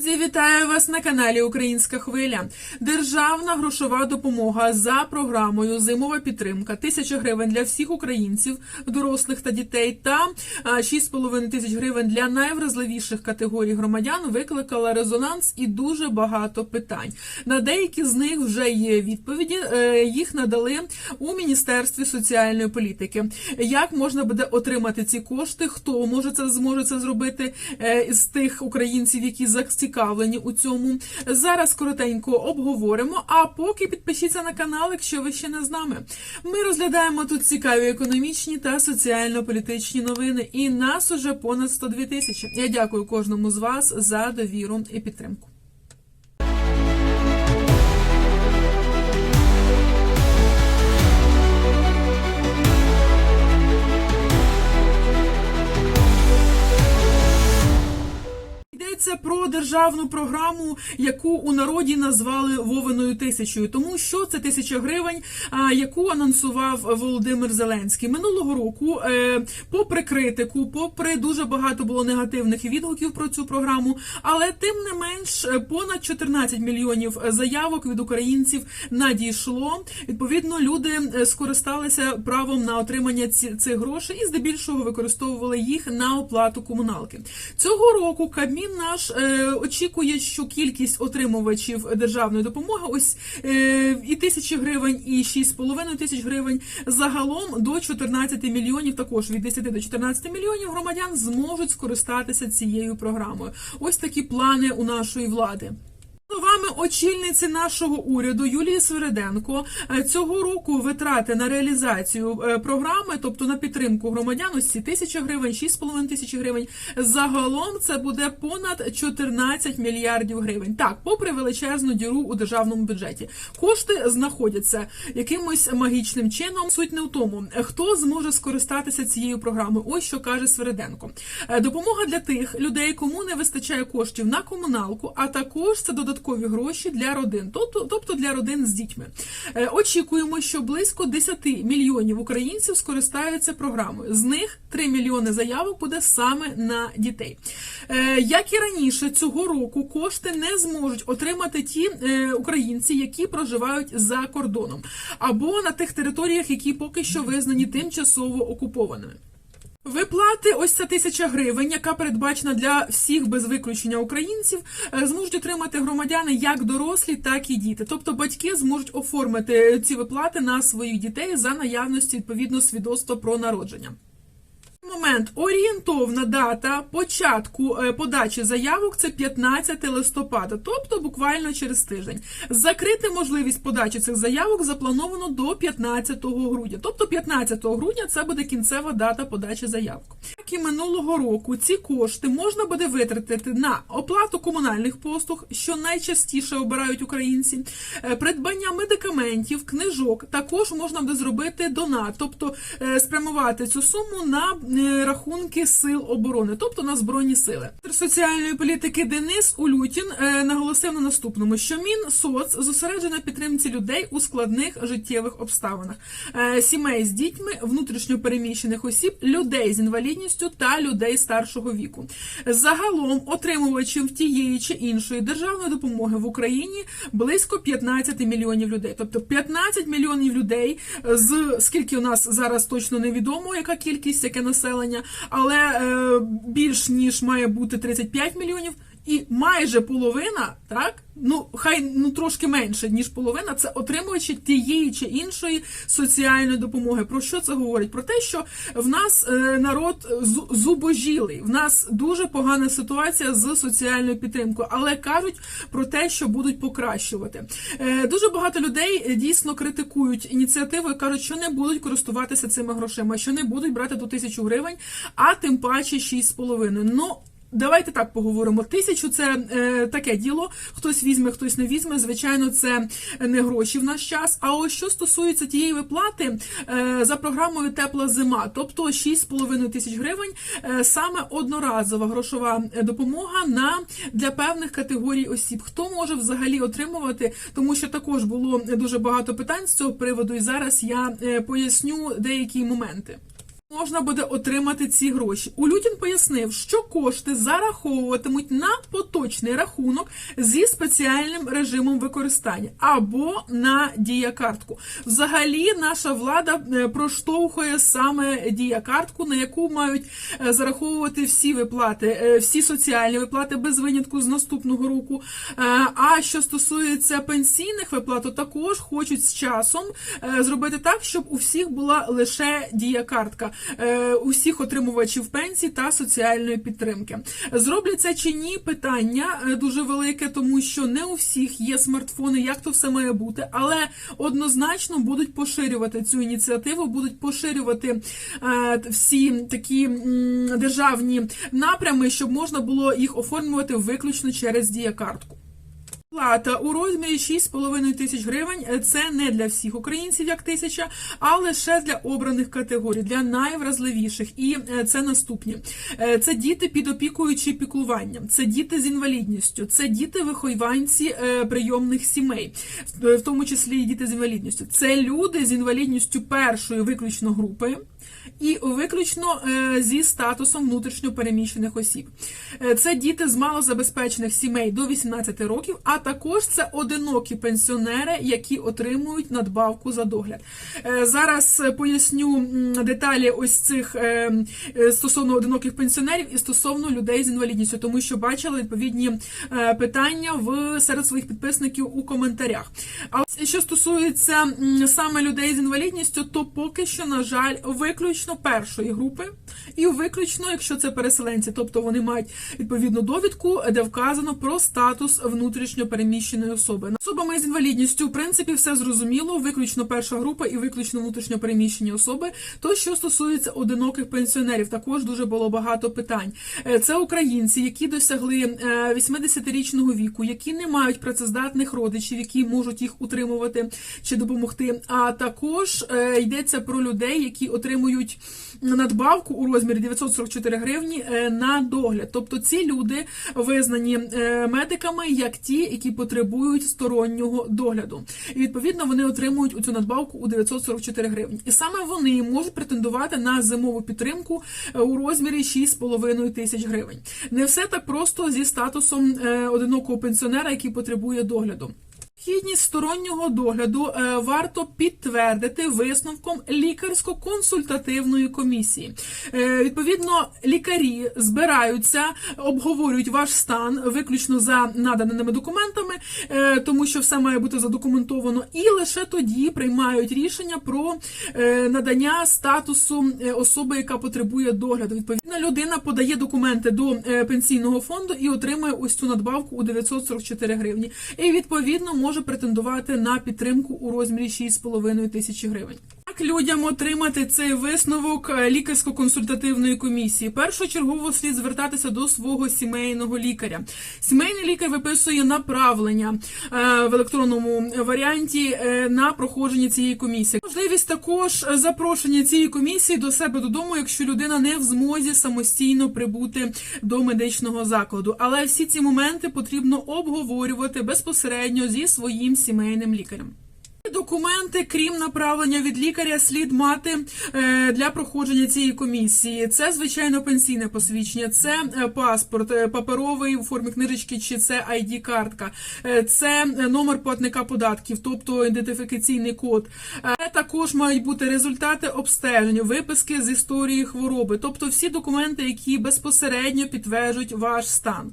Друзі, вітаю вас на каналі Українська Хвиля. Державна грошова допомога за програмою Зимова підтримка 1000 гривень для всіх українців, дорослих та дітей, та а, 6,5 тисяч гривень для найвразливіших категорій громадян викликала резонанс і дуже багато питань. На деякі з них вже є відповіді. е, Їх надали у міністерстві соціальної політики. Як можна буде отримати ці кошти? Хто може це зможе це зробити е, з тих українців, які зацікавлені у цьому? Зараз коротенько обговоримо. А поки підпишіться на канал, якщо ви ще не з нами. Ми розглядаємо тут цікаві економічні та соціально-політичні новини. І нас уже понад 102 тисячі. Я дякую кожному з вас за довіру і підтримку. Державну програму, яку у народі назвали Вовиною тисячою. Тому що це тисяча гривень, яку анонсував Володимир Зеленський минулого року. е, Попри критику, попри дуже багато було негативних відгуків про цю програму, але тим не менш е, понад 14 мільйонів заявок від українців надійшло. Відповідно, люди е, скористалися правом на отримання цих грошей і здебільшого використовували їх на оплату комуналки. Цього року Кабмін наш очікує, що кількість отримувачів державної допомоги ось е, і тисячі гривень, і 6,5 тисяч гривень загалом до 14 мільйонів, також від 10 до 14 мільйонів громадян зможуть скористатися цією програмою. Ось такі плани у нашої влади. Словами очільниці нашого уряду Юлії Свириденко е, цього року витрати на реалізацію е, програми, тобто на підтримку громадян, ось ці тисяча гривень, 6,5 тисячі гривень. Загалом це буде понад 14 мільярдів гривень. Так, попри величезну діру у державному бюджеті, кошти знаходяться якимось магічним чином. Суть не в тому, хто зможе скористатися цією програмою. Ось що каже Свириденко. Е, Допомога для тих людей, кому не вистачає коштів на комуналку, а також це додаткові гроші для родин, тобто, для родин з дітьми. Е, Очікуємо, що близько 10 мільйонів українців скористаються програмою. З них 3 мільйони заявок буде саме на дітей. Е, Як і раніше, цього року кошти не зможуть отримати ті е, українці, які проживають за кордоном, або на тих територіях, які поки що визнані тимчасово окупованими. Виплати, ось ця тисяча гривень, яка передбачена для всіх без виключення українців, е, зможуть отримати громадяни як дорослі, так і діти. Тобто батьки зможуть оформити ці виплати на своїх дітей за наявності відповідно свідоцтва про народження. Момент орієнтовна дата початку е, подачі заявок це 15 листопада, тобто буквально через тиждень. Закрити можливість подачі цих заявок заплановано до 15 грудня. Тобто 15 грудня це буде кінцева дата подачі заявок. І минулого року ці кошти можна буде витратити на оплату комунальних послуг, що найчастіше обирають українці, е, придбання медикаментів, книжок. Також можна буде зробити донат, тобто е, спрямувати цю суму на е, рахунки сил оборони, тобто на збройні сили. Соціальної політики Денис Улютін наголосив на наступному, що Мінсоц зосереджена підтримці людей у складних життєвих обставинах, сімей з дітьми, внутрішньо переміщених осіб, людей з інвалідністю та людей старшого віку. Загалом отримувачів тієї чи іншої державної допомоги в Україні близько 15 мільйонів людей. Тобто 15 мільйонів людей з скільки у нас зараз точно невідомо, яка кількість, яке населення, але е, більш ніж має бути 35 мільйонів. І майже половина, так ну хай ну трошки менше ніж половина, це отримувачі тієї чи іншої соціальної допомоги. Про що це говорить? Про те, що в нас е, народ зу- зубожілий, в нас дуже погана ситуація з соціальною підтримкою, але кажуть про те, що будуть покращувати. Е, дуже багато людей е, дійсно критикують ініціативу і кажуть, що не будуть користуватися цими грошима, що не будуть брати ту тисячу гривень, а тим паче 6,5. Ну Давайте так поговоримо. Тисячу це е, таке діло. Хтось візьме, хтось не візьме. Звичайно, це не гроші в наш час. А ось що стосується тієї виплати е, за програмою Тепла зима, тобто 6,5 тисяч гривень, е, саме одноразова грошова допомога на для певних категорій осіб. Хто може взагалі отримувати, тому що також було дуже багато питань з цього приводу, і зараз я е, поясню деякі моменти. Можна буде отримати ці гроші. Улютін пояснив, що кошти зараховуватимуть на поточний рахунок зі спеціальним режимом використання або на діякартку. Взагалі, наша влада е, проштовхує саме діякартку, на яку мають е, зараховувати всі виплати, е, всі соціальні виплати без винятку з наступного року. А що стосується пенсійних виплат, то також хочуть з часом зробити так, щоб у всіх була лише діякартка усіх отримувачів пенсій та соціальної підтримки. Зроблять це чи ні? Питання е, дуже велике, тому що не у всіх є смартфони, як то все має бути, але однозначно будуть поширювати цю ініціативу, будуть поширювати е, всі такі державні напрями, щоб можна було їх оформлювати виключно через діякартку. Плата у розмірі 6,5 тисяч гривень це не для всіх українців як тисяча, а лише для обраних категорій, для найвразливіших. І е, це наступні: Е, це діти під опікою чи піклуванням, це діти з інвалідністю, це діти вихованці е, прийомних сімей, в тому числі і діти з інвалідністю. Це люди з інвалідністю першої виключно групи. І виключно зі статусом внутрішньо переміщених осіб. Це діти з малозабезпечених сімей до 18 років, а також це одинокі пенсіонери, які отримують надбавку за догляд. Е, Зараз поясню деталі ось цих е, е, стосовно одиноких пенсіонерів і стосовно людей з інвалідністю, тому що бачила відповідні питання в серед своїх підписників у коментарях. А що стосується саме людей з інвалідністю, то поки що, на жаль, виключно першої групи, і виключно, якщо це переселенці, тобто вони мають відповідну довідку, де вказано про статус внутрішньо переміщеної особи. Особами з інвалідністю, в принципі, все зрозуміло, виключно перша група і виключно внутрішньо переміщені особи. То, що стосується одиноких пенсіонерів, також дуже було багато питань. Е, Це українці, які досягли е, 80-річного віку, які не мають працездатних родичів, які можуть їх утримувати чи допомогти. А також е, йдеться про людей, які отримують надбавку у розмірі 944 гривні е, на догляд. Тобто ці люди визнані е, медиками як ті, які потребують стороннього догляду. І відповідно вони отримують цю надбавку у 944 гривні. І саме вони можуть претендувати на зимову підтримку е, у розмірі 6,5 тисяч гривень. Не все так просто зі статусом е, одинокого пенсіонера, який потребує догляду. Хідність стороннього догляду е, варто підтвердити висновком лікарсько-консультативної комісії. Е, відповідно, лікарі збираються, обговорюють ваш стан виключно за наданими документами, е, тому що все має бути задокументовано, і лише тоді приймають рішення про надання статусу особи, яка потребує догляду. Відповідно, людина подає документи до пенсійного фонду і отримує ось цю надбавку у 944 гривні. І відповідно може претендувати на підтримку у розмірі 6,5 тисячі гривень. Людям отримати цей висновок е, лікарсько-консультативної комісії? Першочергово слід звертатися до свого сімейного лікаря. Сімейний лікар виписує направлення е, в електронному варіанті е, на проходження цієї комісії. Можливість також запрошення цієї комісії до себе додому, якщо людина не в змозі самостійно прибути до медичного закладу. Але всі ці моменти потрібно обговорювати безпосередньо зі своїм сімейним лікарем. Документи, крім направлення від лікаря, слід мати е, для проходження цієї комісії. Це звичайно пенсійне посвідчення, це е, паспорт е, паперовий у формі книжечки, чи це id картка це номер платника податків, тобто ідентифікаційний код. Е, також мають бути результати обстеження, виписки з історії хвороби, тобто всі документи, які безпосередньо підтверджують ваш стан.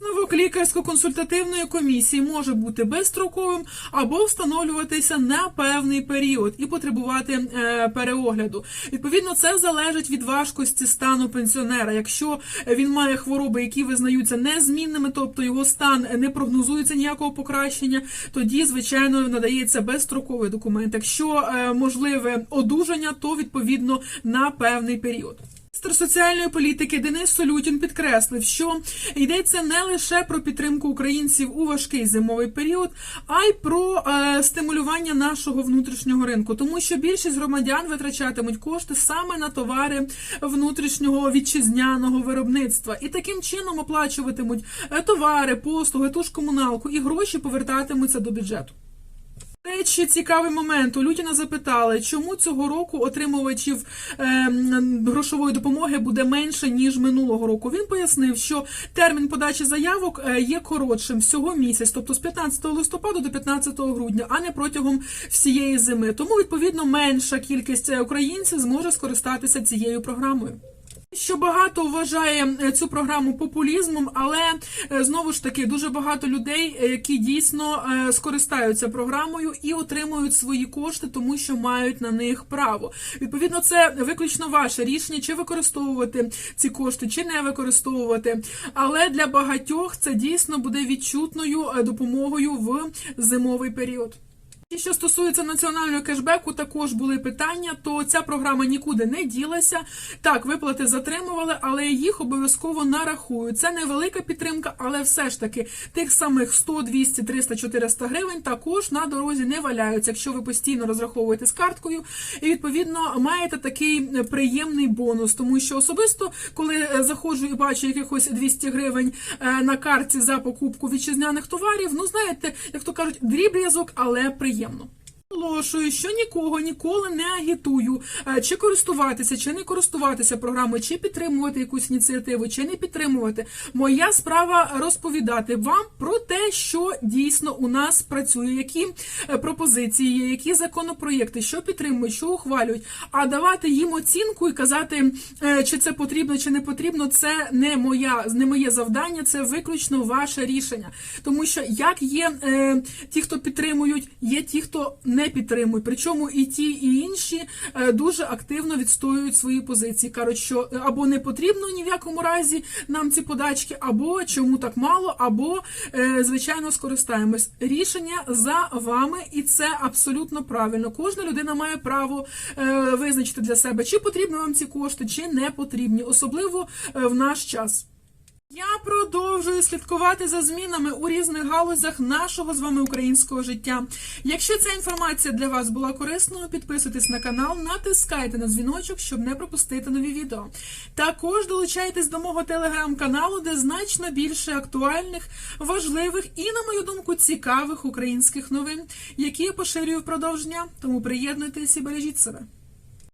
Висновок лікарсько-консультативної комісії може бути безстроковим або встановлюватися на певний період і потребувати е, переогляду. Відповідно, це залежить від важкості стану пенсіонера. Якщо він має хвороби, які визнаються незмінними, тобто його стан не прогнозується ніякого покращення, тоді звичайно надається безстроковий документ. Якщо е, можливе одужання, то відповідно на певний період. Міністр соціальної політики Денис Солютін підкреслив, що йдеться не лише про підтримку українців у важкий зимовий період, а й про е, стимулювання нашого внутрішнього ринку, тому що більшість громадян витрачатимуть кошти саме на товари внутрішнього вітчизняного виробництва, і таким чином оплачуватимуть е, товари, послуги, ту ж комуналку, і гроші повертатимуться до бюджету. До Речі, цікавий момент. У Лютіна запитали, чому цього року отримувачів ем, грошової допомоги буде менше ніж минулого року. Він пояснив, що термін подачі заявок е, є коротшим всього місяць, тобто з 15 листопаду до 15 грудня, а не протягом всієї зими. Тому відповідно менша кількість е, українців зможе скористатися цією програмою. Що багато вважає е, цю програму популізмом, але е, знову ж таки дуже багато людей, е, які дійсно скористаються програмою і отримують свої кошти, тому що мають на них право. Відповідно, це виключно ваше рішення, чи використовувати ці кошти, чи не використовувати. Але для багатьох це дійсно буде відчутною допомогою в зимовий період. І що стосується національного кешбеку, також були питання, то ця програма нікуди не ділася. Так, виплати затримували, але їх обов'язково нарахують. Це невелика підтримка, але все ж таки тих самих 100, 200, 300, 400 гривень також на дорозі не валяються, якщо ви постійно розраховуєте з карткою. І відповідно маєте такий приємний бонус, тому що особисто, коли е, заходжу і бачу якихось 200 гривень е, на карті за покупку вітчизняних товарів, ну знаєте, як то кажуть, дріб'язок, але igjennom. Наголошую, що нікого ніколи не агітую, е, чи користуватися, чи не користуватися програмою, чи підтримувати якусь ініціативу, чи не підтримувати. Моя справа розповідати вам про те, що дійсно у нас працює, які е, пропозиції які законопроєкти, що підтримують, що ухвалюють. А давати їм оцінку і казати, е, чи це потрібно, чи не потрібно, це не моя, не моє завдання, це виключно ваше рішення. Тому що як є е, ті, хто підтримують, є ті, хто не підтримують. Причому і ті, і інші е, дуже активно відстоюють свої позиції. кажуть, що е, або не потрібно ні в якому разі нам ці подачки, або чому так мало, або е, звичайно скористаємось. Рішення за вами, і це абсолютно правильно. Кожна людина має право визначити для себе, чи потрібні вам ці кошти, чи не потрібні, особливо в наш час. Я продовжую слідкувати за змінами у різних галузях нашого з вами українського життя. Якщо ця інформація для вас була корисною, підписуйтесь на канал, натискайте на дзвіночок, щоб не пропустити нові відео. Також долучайтесь до мого телеграм-каналу, де значно більше актуальних, важливих і, на мою думку, цікавих українських новин, які я поширюю впродовж дня. Тому приєднуйтесь і бережіть себе.